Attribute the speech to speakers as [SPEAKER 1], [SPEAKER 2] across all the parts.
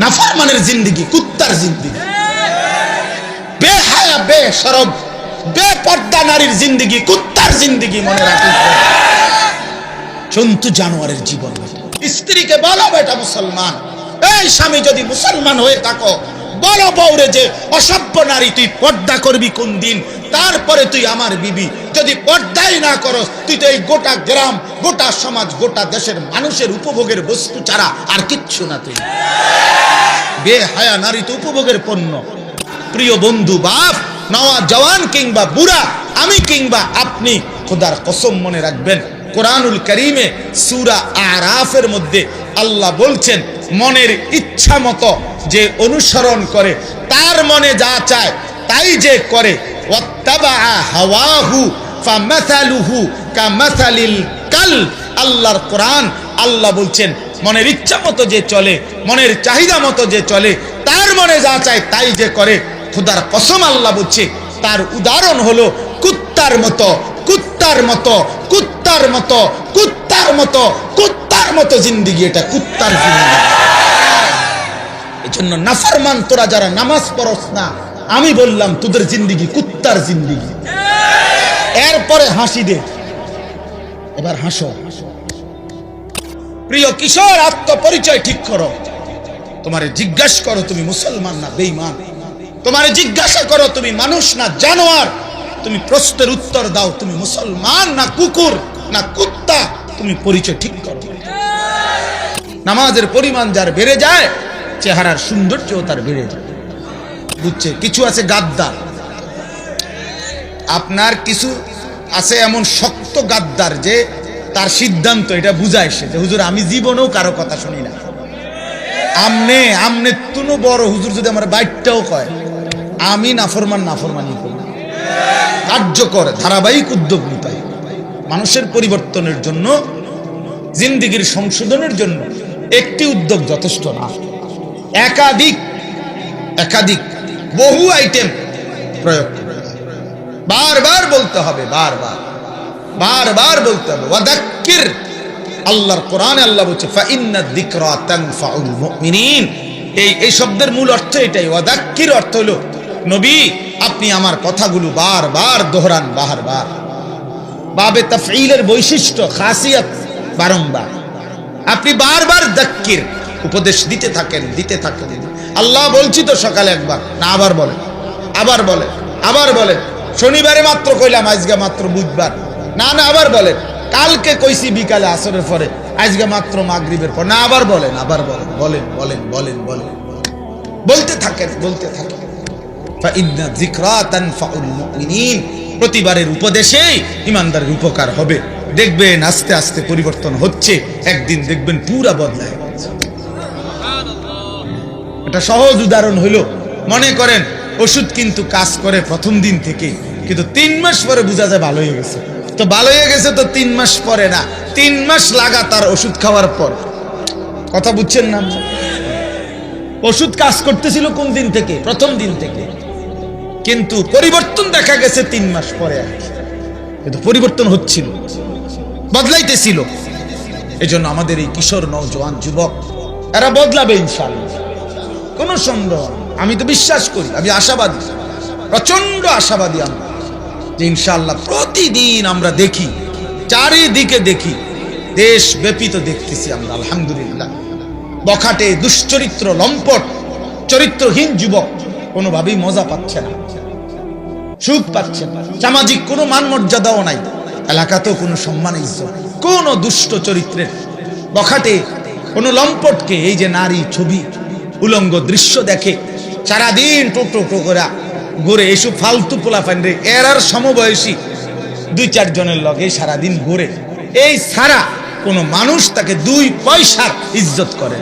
[SPEAKER 1] নাফরমানের জিন্দিগি, কুত্তার জিন্দিগি। বেহায়া বে সরব বে পর্দা নারীর জিন্দিগি, কুত্তার জিন্দিগি মনে রাখিস। জন্তু জানোয়ারের জীবন স্ত্রীকে বলো বেটা মুসলমান, এই স্বামী যদি মুসলমান হয়ে থাকো, বলো বউরে যে অসভ্য নারী তুই পর্দা করবি কোন দিন তারপরে তুই আমার বিবি। যদি পর্দাই না করস, তুই তো এই গোটা গ্রাম, গোটা সমাজ, গোটা দেশের মানুষের উপভোগের বস্তু ছাড়া আর কিচ্ছু না তুই। বেহায়া নারী তো উপভোগের পণ্য। প্রিয় বন্ধু, বাপ নওয়া জওয়ান কিংবা বুড়া, আমি কিংবা আপনি, খোদার কসম মনে রাখবেন, কোরআনুল করিমে সুরা আরাফের মধ্যে আল্লাহ বলছেন, মনের ইচ্ছা মতো যে অনুসরণ করে, তার মনে যা চায়, তাই যে করে আল্লাহর কোরআন, আল্লাহ বলছেন, মনের ইচ্ছা মতো যে চলে, মনের চাহিদা মতো যে চলে, তার মনে যা চায় তাই যে করে। খুদার কসম আল্লাহ বলছে, তার উদাহরণ হলো কুত্তার মতো কুত্তার মতো কুত্তার মতো কুত্তার মতো কুত্তার মতো জিন্দিগি এটা, কুত্তার জিন্দিগি। এই জন্য নাফরমান তোরা যারা নামাজ পড়স না আমি বললাম, তোদের জিন্দিগি, কুত্তার জিন্দিগি। এরপরে হাসি দে। এবার হাসো। প্রিয় কিশোর, আত্মপরিচয় ঠিক করো। তোমারে জিজ্ঞাসা করো, তুমি মুসলমান না বেঈমান? তোমারে জিজ্ঞাসা করো, তুমি মানুষ না জানোয়ার? তুমি প্রশ্নের উত্তর দাও, তুমি মুসলমান না কুকুর, না কুত্তা? তুমি পরিচয় ঠিক করো। নামাজের পরিমাণ যার বেড়ে যায়, চেহারার সৌন্দর্য তার বেড়ে যায়। বুঝছে? কিছু আছে গাদ্দার। আপনার কিছু আছে এমন শক্ত গাদ্দার যে তার সিদ্ধান্ত, এটা বুঝায় সে যে, হুজুর, আমি জীবনেও কারও কথা শুনি না। আমনে আমনে তুনো বড়, হুজুর যদি আমার বাইকটাও কয়, আমি নাফরমান, নাফরমানি করি। কার্যকর, ধারাবাহিক উদ্যোগ নিতাই মানুষের পরিবর্তনের জন্য, জিন্দিগির সংশোধনের জন্য একটি উদ্যোগ যথেষ্ট না। একাধিক একাধিক বহু আইটেম প্রয়োগ। বারবার বলতে হবে, বারবার। বারবার বলতে হবে। ওয়াদাক্কির। আল্লাহর কোরআনে আল্লাহ বলছে, ফাইন্না যিকরা তানফাউল মুমিনিন। এই এই শব্দের মূল অর্থ এটাই। ওয়াদাক্কির অর্থ হলো, নবী, আপনি আমার কথাগুলো বারবার দোহরান, বারবার। বাবে তাফঈলের বৈশিষ্ট্য, খাসিয়াত বারংবার। আপনি বারবার দাক্কির। উপদেশ দিতে থাকেন দিতে থাকেন। আল্লাহ বলছি তো সকালে একবার, না আবার বলে আবার বলে আবার বলে। শনিবারে মাত্র কইলাম, আজকে মাত্র বুধবার। না না, আবার বলেন কালকে কইছি বিকালে আসরের পরে, আজকে মাত্র মাগরিবের পর। না, আবার বলেন আবার বলেন বলেন বলেন বলেন বলেন। বলতে থাকেন বলতে থাকেন। প্রতিবারের উপদেশেই ইমানদারের উপকার হবে। দেখবেন আস্তে আস্তে পরিবর্তন হচ্ছে। একদিন দেখবেন পুরা বদলায় এটা সহজ উদাহরণ হইল, মনে করেন, ওষুধ কিন্তু কাজ করে প্রথম দিন থেকে, কিন্তু তিন মাস পরে বোঝা যায় ভালো হয়ে গেছে। তো ভালো হয়ে গেছে তো তিন মাস পরে না, তিন মাস লাগাতার ওষুধ খাওয়ার পর। কথা বুঝছেন না? ওষুধ কাজ করতেছিল কোন দিন থেকে? প্রথম দিন থেকে। কিন্তু পরিবর্তন দেখা গেছে তিন মাস পরে। কিন্তু পরিবর্তন হচ্ছিল, বদলাইতেছিল। এই জন্য আমাদের এই কিশোর নওজোয়ান যুবক, এরা বদলাবে ইনশাল্লাহ কোনো সন্দেহ আমি তো বিশ্বাস করি, আমি আশাবাদী। প্রচণ্ড আশাবাদী আমরা। যে ইনশাল্লাহ প্রতিদিন আমরা দেখি, চারিদিকে দেখি, দেশ ব্যাপী তো দেখতেছি আমরা, আলহামদুলিল্লাহ। বখাটে, দুশ্চরিত্র, লম্পট, চরিত্রহীন যুবক কোনোভাবেই মজা পাচ্ছে না। সুখ পাচ্ছে না। সামাজিক কোনো মান মর্যাদাও নাই। এলাকাতেও কোনো সম্মান ইজ্জত কোন দুষ্ট চরিত্রের বখাটে কোনো লম্পটকে এই যে নারী ছবি উলঙ্গ দৃশ্য দেখে সারাদিন টোটো টো করে ঘুরে এসব ফালতু পোলাফান রে। এর আর সমবয়সী। দুই চারজনের লগে সারাদিন ঘুরে। এই ছাড়া কোনো মানুষ তাকে দুই পয়সার ইজ্জত করে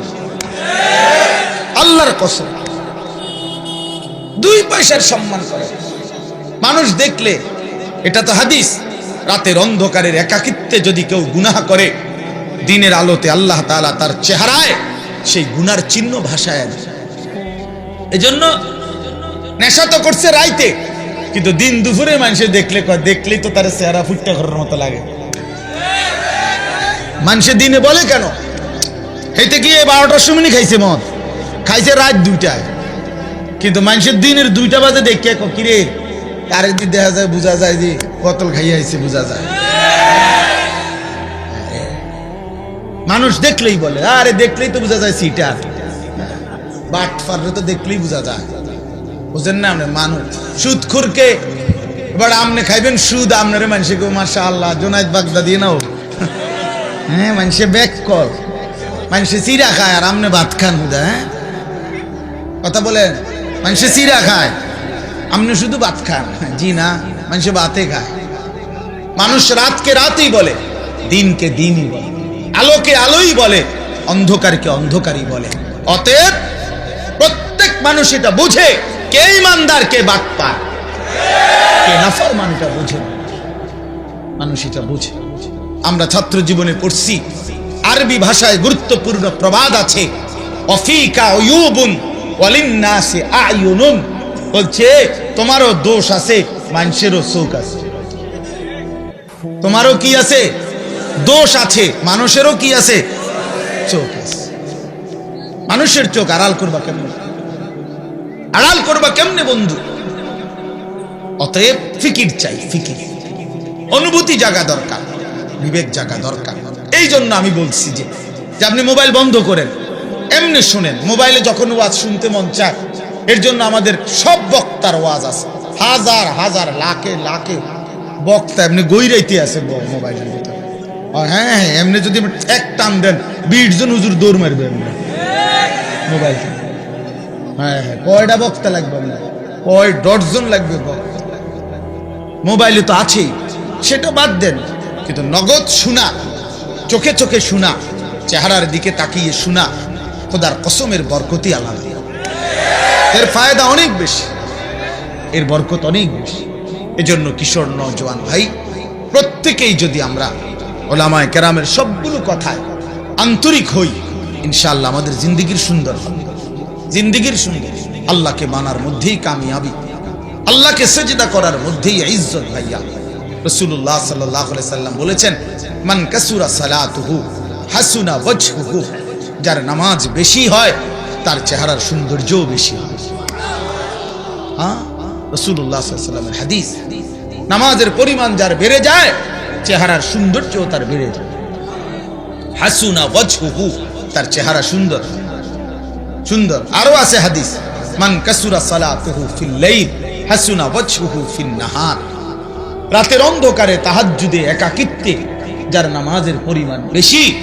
[SPEAKER 1] আল্লাহর কসম। দুই পয়সার সম্মান করে। মানুষ দেখলে, এটা তো হাদিস, রাতের অন্ধকারের একাকিত্বে যদি কেউ গুনাহ করে, দিনের আলোতে আল্লাহ তাআলা তার চেহারায় সেই গুনার চিহ্ন ভাষায় এজন্য নেশা তো করছে রাইতে, কিন্তু দিন দুপুরে মানুষে দেখলে দেখলেই তো তার চেহারা ফুটটা করার মতো লাগে। মানুষে দিনে বলে কেন? হেঁটে গিয়ে বারোটার সময় খাইছে মদ, খাইছে রাত দুইটায়। কিন্তু মানুষের দিনের দুইটা বাজে দেখে কিরে যদি দেখা যায়, বোঝা যায় যে কতল খাইয়া আইছে, বোঝা যায়। মানুষ দেখলেই বলে, আরে দেখলেই তো বোঝা যায় সিটার বাট ফারলে তো দেখলেই বোঝা যায়। বুঝেন না আপনি, মানুষ। সুদখুরকে এবার আপনি খাইবেন সুদ, আপনারে মানুষে কেউ মাসা আল্লাহ জোনাইদ বাগদা দিয়ে নাও। হ্যাঁ মানুষে ব্যাক কল মানুষে চিরা খায় আর আপনি ভাত খান হুদা হ্যাঁ? কথা বলেন, মানুষে চিরা খায়। আপনি শুধু ভাত খান, জি না, মানুষে ভাতে খায়। মানুষ রাতকে রাতই বলে, দিনকে দিনই বলে। আলোকে আলোই বলে, অন্ধকারকে অন্ধকারই বলে। অতএব প্রত্যেক মানুষ এটা বুঝে, কে ইমানদার, কে বাট পায় কে নাফরমানটা বুঝে। মানুষ এটা বুঝে। আমরা ছাত্র জীবনে পড়ছি, আরবি ভাষায় গুরুত্বপূর্ণ প্রবাদ আছে, অফিকা ইউবুন ওয়ালিন্নাসি আয়ুনুন। বলছে, তোমারও দোষ আছে, মানুষেরও চোখ আছে। তোমারও কি আছে? দোষ আছে। মানুষেরও কি আছে? চোখ আছে। মানুষের চোখ আড়াল করবা কেমনে? আড়াল করবা কেমনে বন্ধু? অতএব ফিকির চাই, ফিকির। অনুভূতি জাগা দরকার, বিবেক জাগা দরকার। এই জন্য আমি বলছি যে আপনি মোবাইল বন্ধ করেন, এমনি শুনেন। মোবাইলে যখন ওয়াজ শুনতে মন চায়, এর জন্য আমাদের সব বক্তার ওয়াজ আছে। হাজার হাজার, লাখে লাখে বক্তা এমনি গৈরাইতে আছে মোবাইলের ভিতরে। হ্যাঁ হ্যাঁ এমনি যদি এক টান দেন বিশ জন হুজুর দৌড় মারবে মোবাইল হ্যাঁ হ্যাঁ কয়টা বক্তা লাগবে আপনার কয় ডজন লাগবে মোবাইলে তো আছেই। সেটা বাদ দেন, কিন্তু নগদ শোনা, চোখে চোখে শোনা, চেহারার দিকে তাকিয়ে শোনা, খোদার কসমের বরকতি আলাদা এর ফায়দা অনেক বেশি, এর বরকত অনেক বেশি। এজন্য কিশোর নজওয়ান ভাই, প্রত্যেকেই যদি আমরা ওলামায় কেরামের সবগুলো কথায় আন্তরিক হই, ইনশাআল্লাহ আমাদের জিন্দিগির সুন্দর জিন্দিগির সুন্দর। আল্লাহকে মানার মধ্যেই কামিয়াবি। আল্লাহকে সেজদা করার মধ্যেই ইজ্জত ভাইয়া। রসুল্লাহ সাল্লাহ সাল্লাম বলেছেন, মান কাসুরা সালাতুহু, হাসুনা ওয়াজহুহু। যার নামাজ বেশি হয়, তার চেহারার সৌন্দর্যও বেশি হয়। হ্যাঁ রসুল্লাহ সাল্লামের হাদিস, নামাজের পরিমাণ যার বেড়ে যায় চেহারার সৌন্দর্যও তার বেড়ে যায়। হাসুনা ওয়াজহুহু, তার চেহারা সুন্দর। সুন্দর। আরও আছে হাদিস, মান কাসুরা সালাতুহু ফিল লাইল, হাসুনা ওয়াজহুহু ফিন নাহার। রাতের অন্ধকারে তাহাজ্জুদে একাকিত্বে, যার নামাজের পরিমাণ বেশি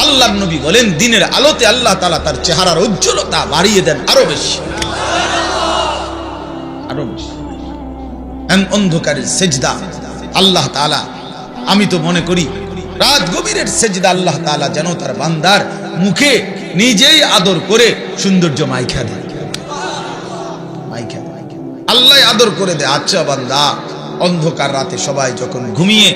[SPEAKER 1] আল্লাহ নবী বলেন, দিনের আলোতে আল্লাহ তাআলা তার চেহারার উজ্জ্বলতা বাড়িয়ে দেন আরও বেশি। আরও বেশি। এম অন্ধকারের সেজদা আল্লাহ তাআলা আমি তো মনে করি, রাত গভীরের সেজদা আল্লাহ তালা যেন তার বান্দার মুখে নিজেই আদর করে সৌন্দর্য মাইখা দেয়। আল্লাহ আদর করে দেয় আচ্ছা বান্দা, অন্ধকার রাতে সবাই যখন ঘুমিয়ে,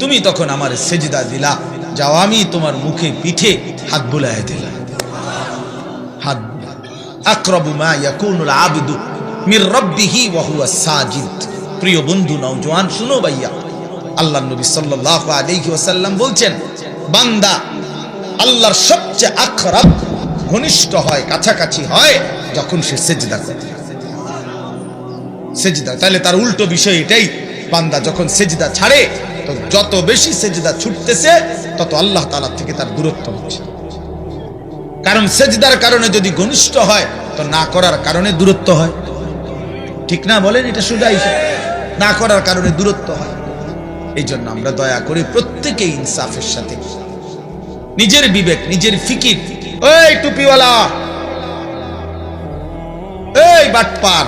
[SPEAKER 1] তুমি তখন আমার সেজদা দিলা, যাও আমি তোমার মুখে পিঠে হাত বুলাই দিলাম। হাত আকরাবু মা ইয়াকুনুল আবদু মির রাব্বিহি ওয়া হুয়া সাজিদ। প্রিয় বন্ধু, নওজোয়ান, শুনো ভাইয়া আল্লাহ নবী সাল্লাল্লাহু আলাইহি ওয়াসাল্লাম বলছেন, বান্দা, আল্লাহর সবচেয়ে আকরাব ঘনিষ্ঠ হয়, কাছাকাছি হয় যখন সে সেজদা করে। সেজদা, তাহলে তার উল্টো বিষয় এটাই, বান্দা যখন সেজদা ছাড়ে, তো যত বেশি সেজদা ছুটতেছে, তত আল্লাহ তাআলা থেকে তার দূরত্ব হচ্ছে। কারণ সেজদার কারণে যদি ঘনিষ্ঠ হয়, তো না করার কারণে দূরত্ব হয়। ঠিক না বলেন এটা সুদাই না করার কারণে দূরত্ব হয়। এই জন্য আমরা দয়া করে প্রত্যেকে ইনসাফের সাথে। নিজের বিবেক, নিজের ফিকির। ওই টুপিওয়ালা! এই বাটপার!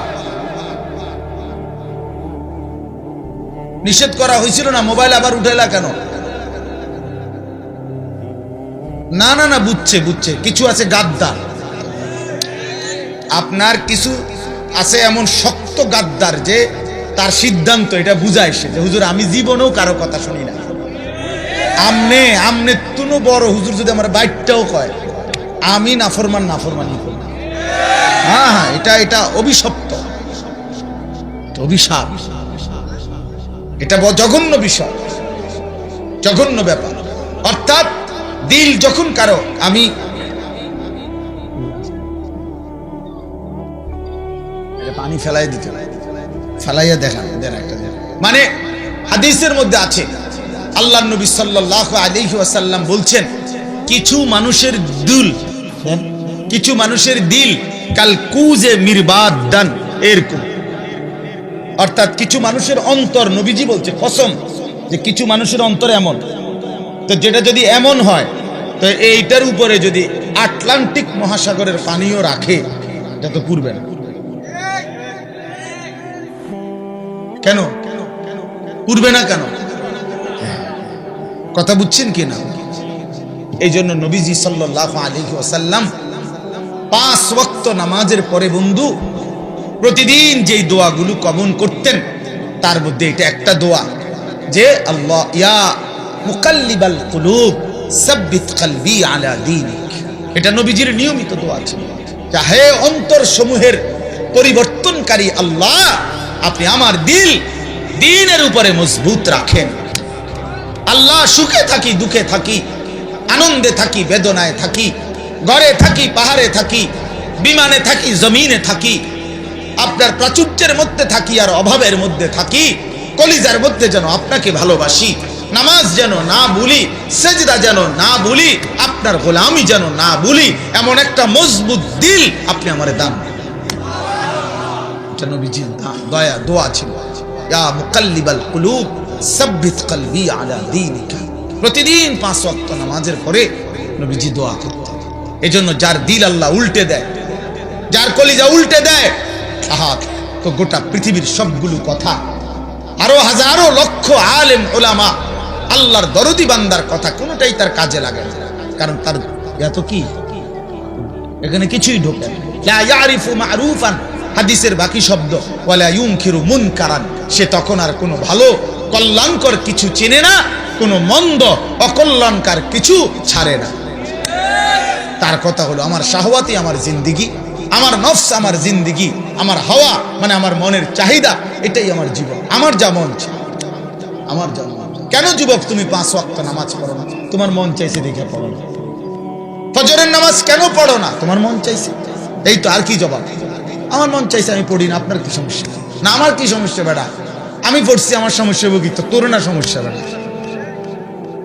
[SPEAKER 1] নিষেধ করা হয়েছিল না, মোবাইল আবার উঠেলা কেন? না না না, বুঝছে বুঝছে, কিছু আছে গাদ্দার। আপনার কিছু আছে এমন শক্ত গাদ্দার যে তার সিদ্ধান্ত, এটা বুঝায় সে যে, হুজুর, আমি জীবনেও কারও কথা শুনি না আমনে আমনে তুনো বড়, হুজুর যদি আমার বাইকটাও কয়, আমি নাফরমান, নাফরমানি করি হ্যাঁ হ্যাঁ এটা এটা অভিশপ্ত। অভিশাপ। এটা জঘন্য বিষয়। জঘন্য ব্যাপার। অর্থাৎ দিল যখন কারও, আমি পানি ফেলাই দিতে। ফেলাইয়া দেখান মানে হাদিসের মধ্যে আছে আল্লাহ নবী সাল্লাল্লাহু আলাইহি ওয়াসাল্লাম বলছেন, কিছু মানুষের দুল কিছু মানুষের দিল, কাল কুজে মিরবাদ দান, এরকম। অর্থাৎ কিছু মানুষের অন্তর, নবীজি বলছে, কসম যে কিছু মানুষের অন্তর এমন। তো যেটা যদি এমন হয়, তো এইটার উপরে যদি আটলান্টিক মহাসাগরের পানিও রাখে, এটা তো পুরবে না। কেন? পুরবে না কেন? কথা বুঝছেন কি না? এই জন্য নবীজি সাল্লাহ আলী ওসাল্লাম পাঁচ ওয়াক্ত নামাজের পরে বন্ধু, প্রতিদিন যেই দোয়াগুলো কমন করতেন, তার মধ্যে এটা একটা দোয়া যে, আল্লাহ, ইয়া মুকাল্লিবাল কুলুব, সাব্বিত কলবি আলা দীনিক। এটা নবীজির নিয়মিত দোয়া ছিল। যা হে অন্তর সমূহের পরিবর্তনকারী আল্লাহ আপনি আমার দিল দিনের উপরে মজবুত রাখেন। আল্লাহ সুখে থাকি, দুঃখে থাকি, আনন্দে থাকি, বেদনায় থাকি, ঘরে থাকি, পাহাড়ে থাকি, বিমানে থাকি, জমিনে থাকি, আপনার প্রাচুর্যের মধ্যে থাকি আর অভাবের মধ্যে থাকি, কলিজার মধ্যে যেন আপনাকে ভালোবাসি, নামাজ যেন না বলি সেজদা যেন না বলি আপনার গোলামি যেন না বলি এমন একটা মজবুত দিল আপনি আমার দান নবীজির দয়া, দোয়া ছিল। ইয়া মুকাল্লিবাল কুলুব, সাব্বিত কলবি আলা দীনিকা। প্রতিদিন পাঁচ ওয়াক্ত নামাজের পরে নবীজি দোয়া এজন্য যার দিল আল্লাহ উল্টে দেয়, যার কলিজা উল্টে দেয় আহা তো গোটা পৃথিবীর সবগুলো কথা। আরও হাজারো লক্ষ আলেম, ওলামা আল্লাহর দরদি বান্দার কথা কোনোটাই তার কাজে লাগে না। কারণ তার, এত কি? এখানে কিছুই ঢোকে হাদিসের বাকি শব্দ, ওয়ালা ইউনকিরু মুনকারান। সে তখন আর কোনো ভালো কল্যাণকর কিছু চেনে না, কোনো মন্দ অকল্যাণকার কিছু ছাড়ে না। তার কথা হলো, আমার শাহওয়াতি আমার জিন্দিগি, আমার নফস আমার জিন্দিগি, আমার হাওয়া মানে আমার মনের চাহিদা, এটাই আমার জীবন। আমার যা মন আমার যা মন কেন যুবক তুমি পাঁচ ওয়াক্ত নামাজ পড়ো না? তোমার মন চাইছে দেখে পড়ো না। ফজরের নামাজ কেন পড়ো না? তোমার মন চাইছে। এই তো আর কি জবাব? আমার মন চাইছে আমি পড়ি না, আপনার কি সমস্যা? না, আমার কি সমস্যা বেড়া আমি পড়ছি, আমার সমস্যা বুকি তো তোর না সমস্যা বেড়া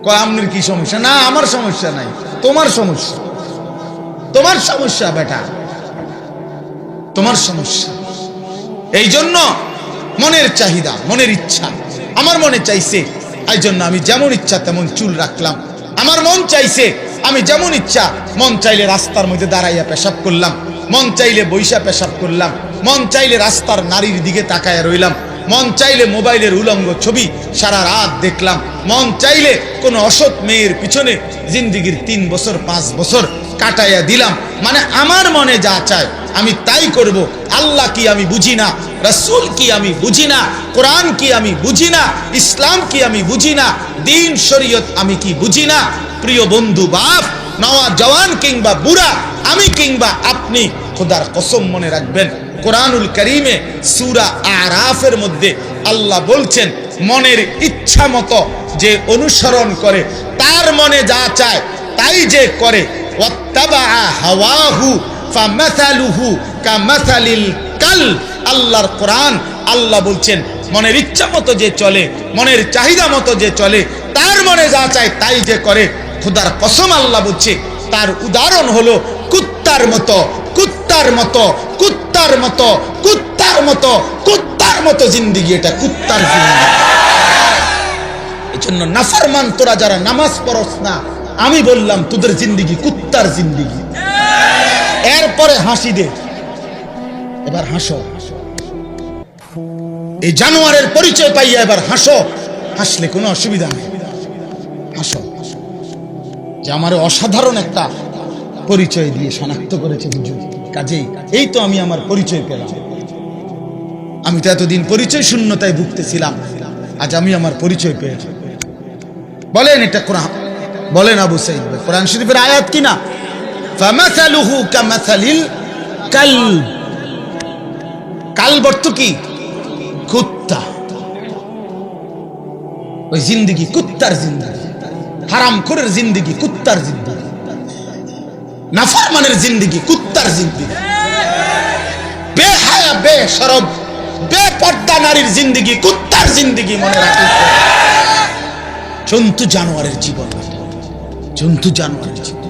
[SPEAKER 1] কয় আপনার কি সমস্যা? না, আমার সমস্যা নাই। তোমার সমস্যা। তোমার সমস্যা বেটা। তোমার সমস্যা। এই জন্য মনের চাহিদা, মনের ইচ্ছা, আমার মনে চাইছে, এই জন্য আমি যেমন ইচ্ছা তেমন চুল রাখলাম। আমার মন চাইছে, আমি যেমন ইচ্ছা, মন চাইলে রাস্তার মধ্যে দাঁড়াইয়া পেশাব করলাম। মন চাইলে বৈশা পেশাব করলাম, মন চাইলে রাস্তার নারীর দিকে তাকায় রইলাম, মন চাইলে মোবাইলের উলঙ্গ ছবি সারা রাত দেখলাম, মন চাইলে কোনো অসৎ মেয়ের পিছনে জিন্দিগির তিন বছর, পাঁচ বছর কাটাইয়া দিলাম মানে আমার মনে যা চায় আমি তাই করব, আল্লাহ কি আমি বুঝি না, রসুল কি আমি বুঝি না, কোরআন কি আমি বুঝি না, ইসলাম কি আমি বুঝি না, দিন, শরীয়ত আমি কি বুঝি না, প্রিয় বন্ধু, বাপ নওয়া জওয়ান কিংবা বুড়া, আমি কিংবা আপনি, খোদার কসম মনে রাখবেন, কোরআনুল করিমে সুরা আরাফের মধ্যে আল্লাহ বলছেন, মনের ইচ্ছা মতো যে অনুসরণ করে, তার মনে যা চায়, তাই যে করে। কাল। আল্লাহর কোরআন, আল্লাহ বলছেন, মনের ইচ্ছা মতো যে চলে, মনের চাহিদা মতো যে চলে, তার মনে যা চায়, তাই যে করে। খুদার কসম আল্লাহ বলছে, তার উদাহরণ হলো কুত্তার মতো কুত্তার মতো কুত্তার মতো কুত্তার মতো কুত্তার মতো জিন্দিগি এটা, কুত্তার জিন্দিগি। এজন্য নাফরমান, তোরা যারা নামাজ পড়স না, আমি বললাম তোদের জিন্দিগি কুত্তার জিন্দিগি। এরপরে হাসি দে। এবার হাসো। এই জানোয়ারের পরিচয় পাইয়া এবার হাসো। হাসলে কোনো অসুবিধা নেই। হাসো। যে আমার অসাধারণ একটা পরিচয় দিয়ে শনাক্ত করেছে হুজুর। কাজেই এই তো আমি আমার পরিচয় পেলাম। আমি তো এতদিন পরিচয় শূন্যতায় ভুগতেছিলাম আজ আমি আমার পরিচয় পেয়েছি। বলেন এটা কোরআন বলেন আবু সাইদ ভাই, কোরআন শরীফের আয়াত কি না? ফামাসালুহু কামাসালিল কালব কালব অর্থ কি? কুত্তা। ওই জিন্দিগি কুত্তার জিন্দিগি। হারাম খোরের জিন্দিগি, কুত্তার জিন্দিগি। নাফরমানের জিন্দিগি, কুত্তার জিন্দিগি। বেহায়া বে সরব, বে পর্দা নারীর জিন্দিগি, কুত্তার জিন্দিগি মনে রাখিস জন্তু জানোয়ারের জীবন। জন্তু জানোয়ারের জীবন।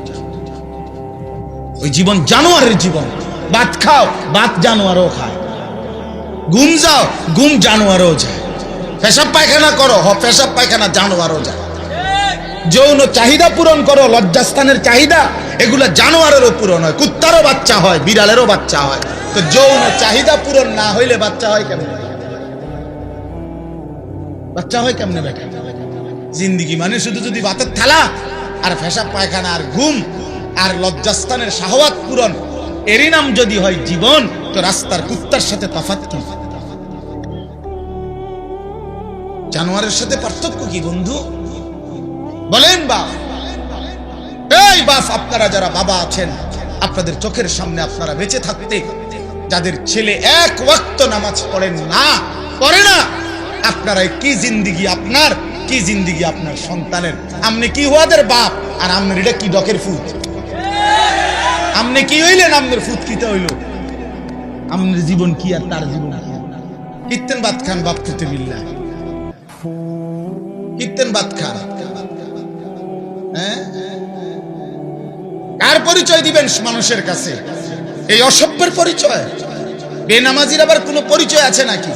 [SPEAKER 1] ওই জীবন জানোয়ারের জীবন। ভাত খাও, ভাত জানোয়ারও খায়। ঘুম যাও, ঘুম জানোয়ারও যায়। পেশাব পায়খানা করো, হ, পেশাব পায়খানা জানোয়ারও যায়। যৌন চাহিদা পূরণ করো, লজ্জাস্থানের চাহিদা, এগুলা জানোয়ারেরও পূরণ হয়, কুত্তারও বাচ্চা হয়, বিড়ালেরও বাচ্চা হয়। তো যৌন চাহিদা পূরণ না হইলে বাচ্চা হয় কেমনে? বাচ্চা হয় কেমনে বেটা? জিন্দিগি মানে শুধু যদি বাতের থালা, আর ফেসা পায়খানা, আর ঘুম, আর লজ্জাস্থানের শাহওয়াত পূরণ। এরই নাম যদি হয় জীবন, তো রাস্তার কুত্তার সাথে তফাৎ কি? জানোয়ারের সাথে পার্থক্য কি বন্ধু? বলেন বাপ এই বাপ, আপনারা যারা বাবা আছেন, আপনাদের চোখের সামনে আপনারা বেঁচে থাকতে, যাদের ছেলে এক ওয়াক্ত নামাজ পড়েন না, পড়ে না আপনারা কি জিন্দিগি আপনার, কি জিন্দিগি আপনার সন্তানের? আপনি কি হওয়াদের বাপ, আর আপনার এটা কি ডকের ফুট? আপনি কি হইলেন আপনার ফুট কিতে হইল? আপনার জীবন কি আর তার জীবন কীর্তেন বাদ খান বাপ খেতে মিল্লা কীর্তেন বাদ খান হ্যাঁ? কার পরিচয় দিবেন মানুষের কাছে? এই অসভ্যের পরিচয়? বেনামাজির আবার কোনো পরিচয় আছে নাকি?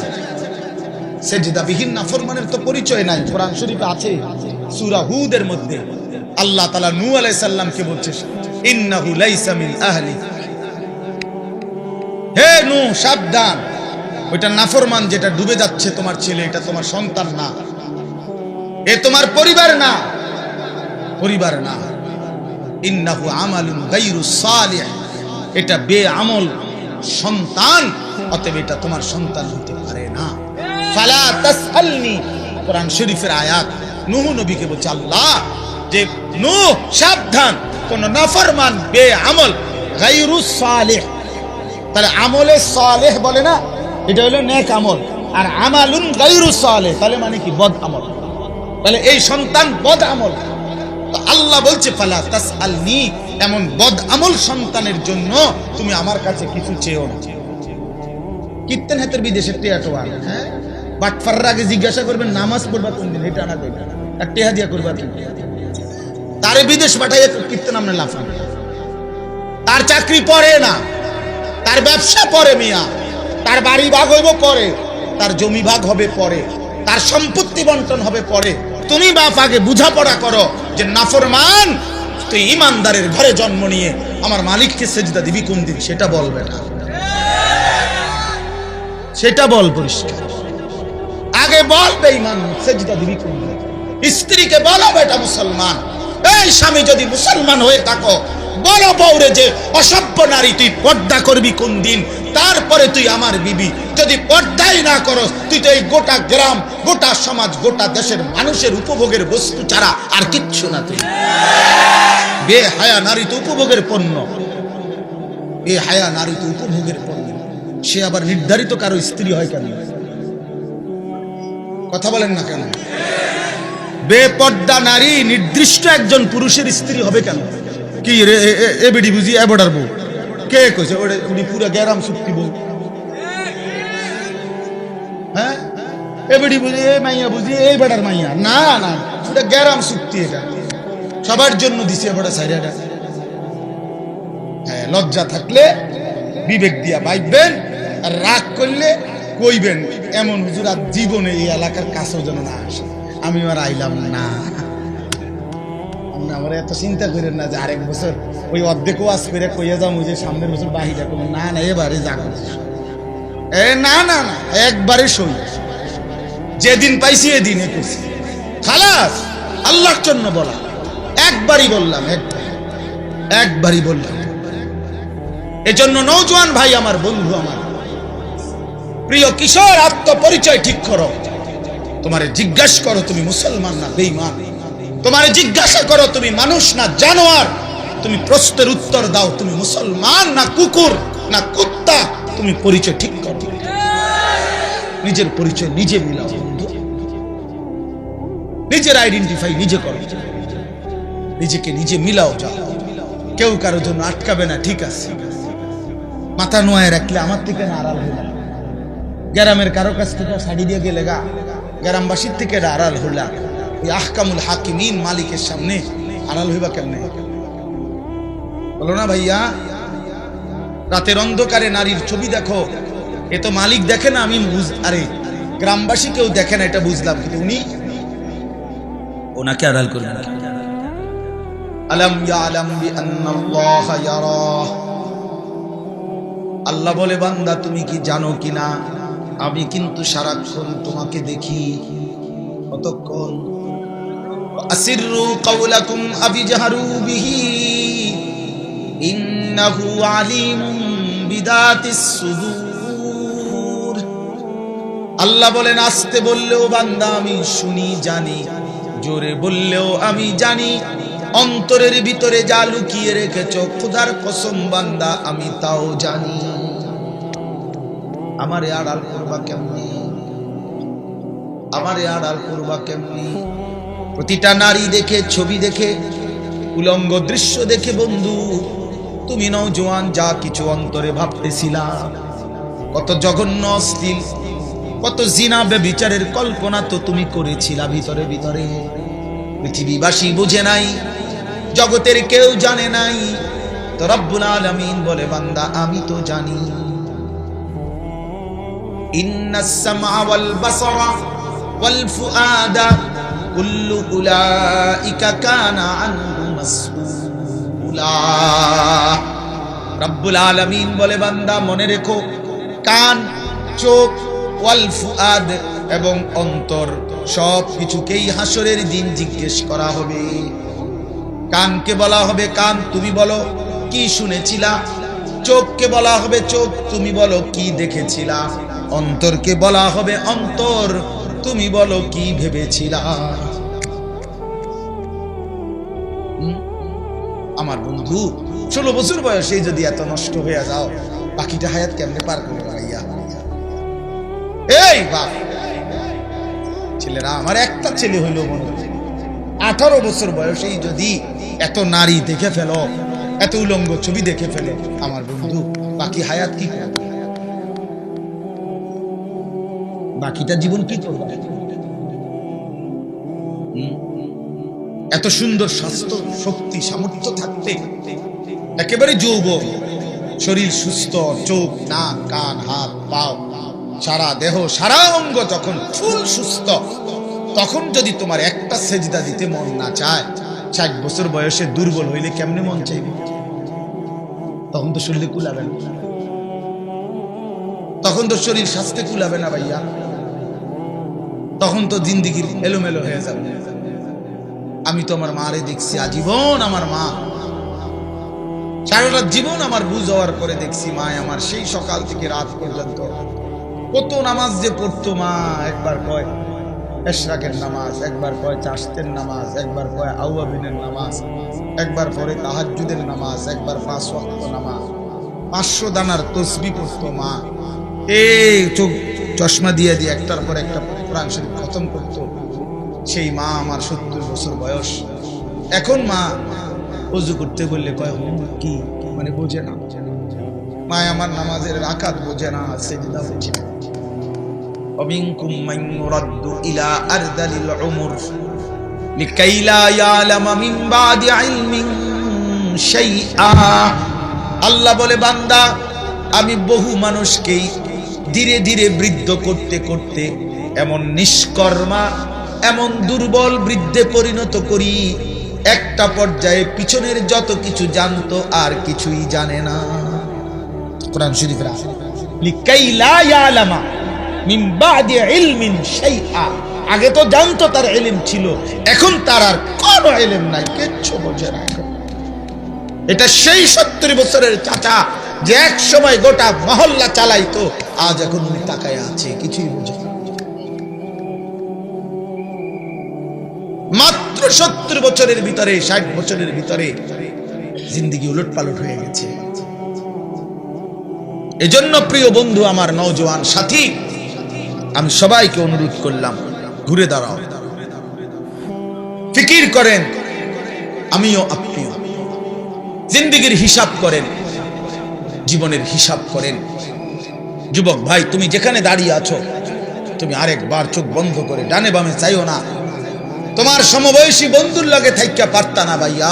[SPEAKER 1] সেজদাবিহীন নাফরমানের তো পরিচয় নাই, কোরআন শরীফে আছে মধ্যে। আল্লাহ তাআলা নূহ আলাইহিস সালামকে বলছে হে নূহ, সাবধান। ওইটা নাফরমান যেটা ডুবে যাচ্ছে তোমার ছেলে, এটা তোমার সন্তান না। এ তোমার পরিবার না। পরিবার না ইন্নাহু আমালুন গায়রু সালিহ। এটা বে আমল সন্তান, অতএব এটা তোমার সন্তান হতে পারে না। ফালা তাসআলনি। কোরআন শরীফের আয়াত, নূহ নবীকে বলছে, আল্লাহ, যে নূহ সাবধান, কোন নাফরমান বে আমল গায়রু সালিহ। তাহলে আমলে সালেহ বলে না, এটা হলো নেক আমল। আর আমালুন গায়রু সালেহ, তাহলে মানে কি বদ আমল? তাহলে এই সন্তান বদ আমল। তো আল্লাহ বলছে, ফালা তাসআলনি। এমন বদ আমল সন্তানের জন্য তুমি আমার কাছে কিছু চেয়েও না। কীর্তন হাতের বিদেশের টিয়াটোয়া হ্যাঁ? বাটফাররা আগে জিজ্ঞাসা করবেন, নামাজ পড়বা কোন দিন? এটা না কইবা আর টেহা দিয়া করবা তুমি তারে বিদেশ পাঠাইয়া কীর্তন আমরা লাফান তার চাকরি পড়ে না, তার ব্যবসা পরে মিয়া, তার বাড়ি ভাগ হইব পরে, তার জমি ভাগ হবে পরে, তার সম্পত্তি বন্টন হবে পরে। তুমি বাপ আগে বুঝাপড়া করো যে নাফরমান, তুই ইমানদারের ঘরে জন্ম নিয়ে আমার মালিককে সেজদা দিবি কোন দিন? সেটা বলবে না। সেটা বল পরিষ্কার। আগে বল বেঈমান, সেজদা দিবি কোন দিন? স্ত্রীকে বলো, বেটা মুসলমান, এই স্বামী যদি মুসলমান হয়ে থাকো, বলো বউরে যে অসভ্য নারী তুই পর্দা করবি কোন দিন? তারপরে তুই আমার বিবি যদি পর্দাই না করস তুই তো এই গোটা গ্রাম গোটা সমাজ গোটা দেশের মানুষের উপভোগের বস্তু ছাড়া আর কিচ্ছু না তুই বে হায়া নারী তো উপভোগের পণ্য বে হায়া নারী তো উপভোগের পণ্য সে আবার নির্ধারিত কারও স্ত্রী হয় কেন কথা বলেন না কেন বেপর্দা নারী নির্দিষ্ট একজন পুরুষের স্ত্রী হবে কেন কি রে এ- এ- এ বিডি বুঝি এবড়ার বউ কে কইছে? ওরে উনি পুরা গ্যারাম চুক্তি বউ। হ্যাঁ? এ বিডি বুঝি এই মাইয়া বুঝি এই বেড়ার মাইয়া। না না পুরা গ্যারাম চুক্তি এটা। সবার জন্য দিছে এবড়া সাইডাটা হ্যাঁ লজ্জা থাকলে বিবেক দিয়া বাইবেন, আর রাগ করলে কইবেন, এমন হুজুর আর জীবনে এই এলাকার কাছেও যেন না আসে। আমি আর আইলাম না। আমার এত চিন্তা করেন না যে আরেক বছর ওই অর্ধেক ওয়াজ করে কইয়া যাও যে সামনের বছর বাহিরা করব না না, এবারে যা এ, না না না, একবারে সই। যেদিন পাইছি এদিন এ করছি। খালাস, আল্লাহর জন্য বলা। একবারই বললাম একবার একবারই বললাম। এজন্য নৌজওয়ান ভাই আমার বন্ধু আমার। প্রিয় কিশোর, আত্মপরিচয় ঠিক করো। তোমারে জিজ্ঞাসা করো তুমি মুসলমান না বেঈমান। তোমারে জিজ্ঞাসা করো তুমি মানুষ না জানোয়ার। তুমি প্রশ্নের উত্তর দাও। তুমি মুসলমান না কুকুর না কুত্তা, তুমি পরিচয় ঠিক করো। নিজের পরিচয় নিজে মিলাও, বন্ধু। নিজের আইডেন্টিফাই নিজে করো। নিজেকে নিজে মিলাও, যাও। কেউ কারোর জন্য আটকাবে না, ঠিক আছে। মাথা নোয়ায় রাখলে আমার থেকে না আড়াল হয়ে যাবে গ্রামের কারও কাছ থেকে শাড়ি দিয়ে গেলে গা। গ্রামবাসীর থেকে আড়াল হইলা। ওই আহকামুল হাকিমিন মালিকের সামনে আড়াল হইবা কেমনে? বলো না ভাইয়া, রাতের অন্ধকারে নারীর ছবি দেখো। এ তো মালিক দেখে না, আমি আরে, গ্রামবাসী কেউ দেখে না, এটা বুঝলাম, কিন্তু উনি ওনাকে আড়াল করবেন আল্লাহ বলে, বান্দা, তুমি কি জানো কিনা? আমি কিন্তু সারাক্ষণ তোমাকে দেখি। কতক্ষণ? আসিরু কাউলাকুম আবিজাহারু বিহি। ইন্নাহু আলিমুম বিদাতিস সুদূর। আল্লাহ বলেন, আসতে বললেও বান্দা আমি শুনি, জানি। জোরে বললেও আমি জানি। অন্তরের ভিতরে যা লুকিয়ে রেখেছ, খুদার কসম বান্দা, আমি তাও জানি। আমারে আড়াল করবা কেমনি? আমারে আড়াল করবা কেমনি? প্রতিটা নারী দেখে, ছবি দেখে, উলঙ্গ দৃশ্য দেখে, বন্ধু। তুমি নও জোয়ান, যা কিছু অন্তরে ভাবতেছিলা। কত জঘন্য অশ্লীল, কত জিনা বিচারের কল্পনা তো তুমি করেছিলা ভিতরে ভিতরে। পৃথিবীবাসী বুঝে নাই, জগতের কেউ জানে নাই। তো রব্বুল আলামিন বলে, বান্দা, আমি তো জানি। কুল্লু উলাইকা কানা আনহু মাসউলা রব্বুল আলামিন বলে, বান্দা, মনে রেখো, কান, চোখ, ওয়াল এবং অন্তর সব কিছুকেই হাসরের দিন জিজ্ঞেস করা হবে। কানকে বলা হবে কান, তুমি বলো, কি শুনেছিলা? চোখকে বলা হবে চোখ, তুমি বলো, কি দেখেছিলা? অন্তরকে বলা হবে অন্তর, তুমি বলো, কি ভেবেছিলা? হুম? আমার বন্ধু, ষোলো বছর বয়সে যদি এত নষ্ট হয়ে যাও, বাকিটা হায়াত কেমনে পার করে এই বাপ! ছেলেরা, আমার একটা ছেলে হইল বন্ধু। আঠারো বছর বয়সেই যদি এত নারী দেখে ফেলো, এত উলঙ্গ ছবি দেখে ফেলে, আমার বন্ধু, বাকি হায়াত কি বাকিটা জীবন কি করবে? হুম? এত সুন্দর স্বাস্থ্য, শক্তি, সামর্থ্য থাকতে একেবারে যৌব। শরীর সুস্থ, চোখ, নাক, কান, হাত, পাও, সারা দেহ, সারা অঙ্গ যখন ফুল সুস্থ, তখন যদি তোমার একটা সেজদা দিতে মন না চায়, ষাট বছর বয়সে দুর্বল হইলে কেমনে মন চাইবে? তখন তো শরীরে কুলাবে না। তখন তো শরীর স্বাস্থ্যে কুলাবে না ভাইয়া। তখন তো জিন্দিগির এলোমেলো হয়ে যাবে। আমি তো আমার মারে দেখছি, আজীবন আমার মা। সারাটা জীবন আমার বুঝ হওয়ার পরে দেখছি মা আমার, সেই সকাল থেকে রাত পর্যন্ত। কত নামাজ যে পড়তো মা, একবার কয় এশরাকের নামাজ, একবার কয় চাষতের নামাজ, একবার কয় আউয়াবিনের নামাজ, একবার পরে তাহাজ্জুদের নামাজ, একবার পাঁচ ওয়াক্ত নামাজ। পাঁচশো দানার তসবি পড়তো মা। এই চোখ চশমা দিয়ে দিয়ে একটার পর একটা কোরআন শরীফ খতম করতো। সেই মা আমার সত্তর বছর বয়স এখন মা অজু করতে বললে কয় হুম, কি মানে বোঝে না মা আমার নামাজের রাকাত বোঝে না সেজদা বোঝে না ومنكم من يرد إلى أرذل العمر لكي لا يعلم من بعد علم شيئا আল্লাহ বলে বান্দা আমি বহু মানুষকেই ধীরে ধীরে বৃদ্ধ করতে করতে এমন নিষ্কর্মা এমন দুর্বল বৃদ্ধে পরিণত করি, একটা পর্যায়ে পিছনের যত কিছু জানতো আর কিছুই জানে না। কোরআন শরীফের আগে তো জানতো তার ইলম ছিল, এখন তার আর কোনো ইলম নাই, কিচ্ছু বোঝে না। এটা সেই সত্তর বছরের চাচা যে এক সময় গোটা মহল্লা চালাইতো, আজ এখন উনি তাকায় আছে, কিছুই বোঝে মাত্র সত্তর বছরের ভিতরে, ষাট বছরের ভিতরে জিন্দিগি উলট পালট হয়ে গেছে। এজন্য প্রিয় বন্ধু, আমার নওজোয়ান সাথী, আমি সবাইকে অনুরোধ করলাম, ঘুরে দাঁড়াও। ফিকির করেন, আমিও আপনিও জিন্দিগির হিসাব করেন, জীবনের হিসাব করেন। যুবক ভাই, তুমি যেখানে দাঁড়িয়ে আছো, তুমি আরেকবার চোখ বন্ধ করে, ডানে বামে চাইও না। তোমার সমবয়সী বন্ধুর লগে থাইকা পারতা না ভাইয়া।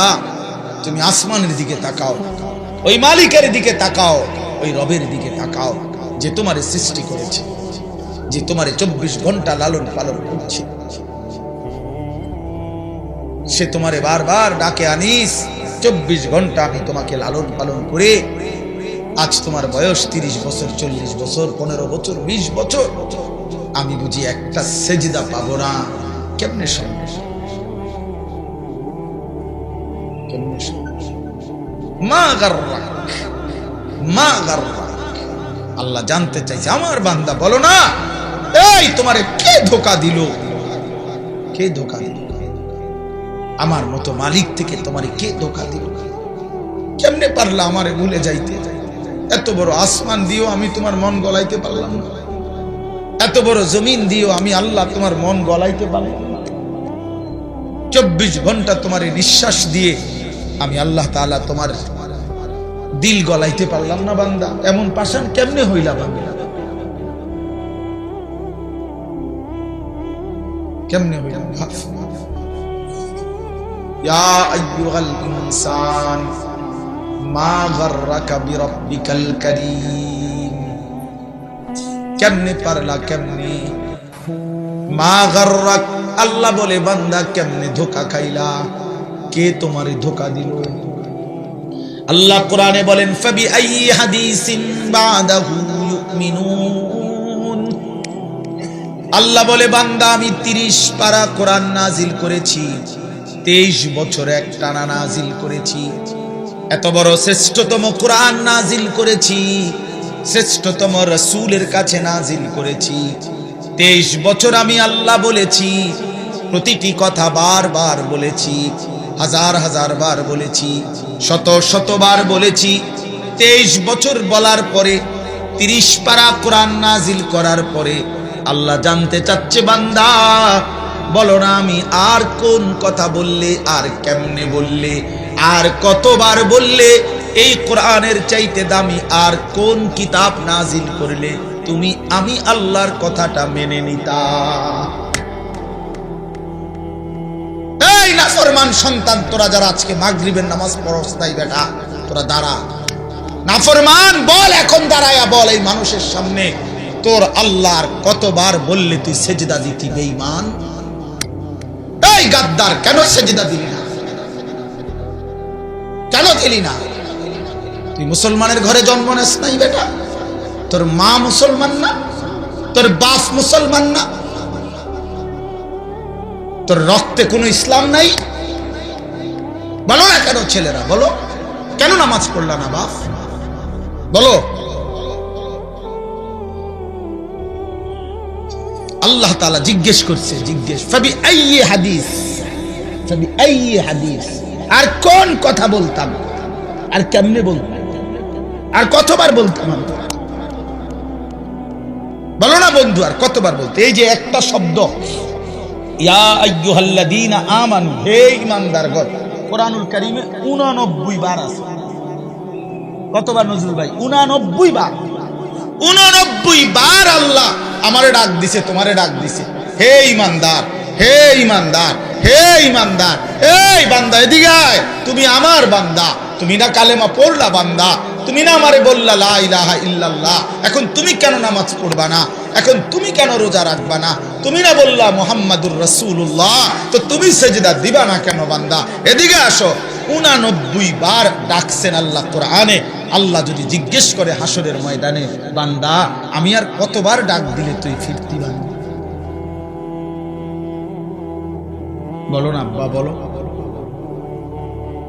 [SPEAKER 1] তুমি আসমানের দিকে তাকাও। ওই মালিকের দিকে তাকাও। ওই রবের দিকে তাকাও যে তোমারে সৃষ্টি করেছে, যে তোমারে চব্বিশ ঘণ্টা লালন পালন করছে। সে তোমারে বারবার ডাকে, আনিস, চব্বিশ ঘণ্টা আমি তোমাকে লালন পালন করে আজ তোমার বয়স তিরিশ বছর, চল্লিশ বছর, পনেরো বছর, বিশ বছর। আমি বুঝি একটা সেজিদা পাবো না। কেমনে সম্ভব আল্লাহ জানতে চাইছে, আমার বান্দা বলো না, এই তোমারে কে ধোকা দিল? কে ধোকা দিল? আমার মতো মালিক থেকে তোমারে কে ধোকা দিল? কেমনে পারলা আমারে ভুলে যাইতে? এত বড় আসমান দিও আমি তোমার মন গলাইতে পারলাম না। এত বড় জমিন দিও আমি আল্লাহ তোমার মন গলাইতে না। চব্বিশ ঘণ্টা তোমার নিঃশ্বাস দিয়ে আমি আল্লাহ তাআলা তোমার দিল গলাইতে পারলাম না বান্দা। এমন পাশান কেমনে হইলা বান্দা? কেমনে হইলা ভাব। আইয়ুহাল ইনসান, মা গাররাকা বিরাব্বিকাল কারীম। কেমনে পারলা, কেমনে? মা গাররাক, আল্লাহ বলে, বান্দা কেমনে ধোকা খাইলা? কে তোমারে ধোকা দিল? আল্লাহ কোরআনে বলেন ফাবি আই হাদিসিন বাদাহু ইউমিনুন। আল্লাহ বলে, বান্দা, আমি তিরিশ পারা কোরআন নাজিল করেছি, তেইশ বছর এক টানা নাজিল করেছি। এত বড় শ্রেষ্ঠতম কোরআন নাজিল করেছি শ্রেষ্ঠতম রসুলের কাছে নাজিল করেছি। তেইশ বছর আমি আল্লাহ বলেছি, প্রতিটি কথা বারবার বলেছি, হাজার হাজার বার বলেছি, শত শতবার বলেছি। তেইশ বছর বলার পরে, তিরিশ পারা কোরআন নাজিল করার পরে, আল্লাহ জানতে চাচ্ছে, বান্দা, বলো না আমি আর কোন কথা বললে, আর কেমনে বললে? আর কতবার বললে, এই কোরআনের চাইতে দামি আর কোন কিতাব নাজিল করলে তুমি আমি আল্লাহর কথাটা মেনে নিতা? এই নাফরমান সন্তান, তোরা যারা আজকে মাগরিবের নামাজ পড়স বেটা, তোরা দাঁড়া। নাফরমান, বল, এখন দাঁড়ায়া বল এই মানুষের সামনে। তোর আল্লাহর কতবার বললে তুই সেজদা দিতি বেঈমান? এই গাদ্দার, কেন সেজদা দিলি? কেন দিলি না? তুই মুসলমানের ঘরে জন্ম নেস নাই বেটা। তোর মা মুসলমান না, তোর বাপ মুসলমান না। তোর রক্তে কোনো ইসলাম নাই। বলো না কেন ছেলেরা, বলো। কেন নামাজ পড়লা না বাপ? বলো। আল্লাহ তাআলা জিজ্ঞেস করছে, জিজ্ঞেস, ফাবি আইয়ে হাদিস? ফাবি আইয়ে হাদিস। আর কোন কথা বলতাম? আর কেমনে বলতাম আর কতবার বলতাম বলো না বন্ধু, আর কতবার বলতে? এই যে একটা শব্দ। কারীমে 89 বার কতবার নজরুল ভাই? 89 বার। 89 বার আল্লাহ আমারে ডাক দিছে, তোমারে ডাক দিছে। হে ইমানদার হে ঈমানদার হে ঈমানদার এই বান্দা এদিকে আয়। তুমি আমার বান্দা, তুমি না কালেমা পড়লা বান্দা, তুমি না আমারে বললা লা ইলাহা ইল্লাল্লাহ। এখন তুমি কেন নামাজ পড়বা না? এখন তুমি কেন রোজা রাখবা না? তুমি না বললা মোহাম্মদুর রসুল্লাহ তো তুমি সেজদা দিবা না কেন বান্দা? এদিকে আসো। উনানব্বই বার ডাকছেন আল্লাহ কোরআনে। আল্লাহ যদি জিজ্ঞেস করে হাসরের ময়দানে, বান্দা, আমি আর কতবার ডাক দিলে তুই ফিরতি বান্দা? বলো না আব্বা বলো।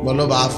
[SPEAKER 1] বলো বাপ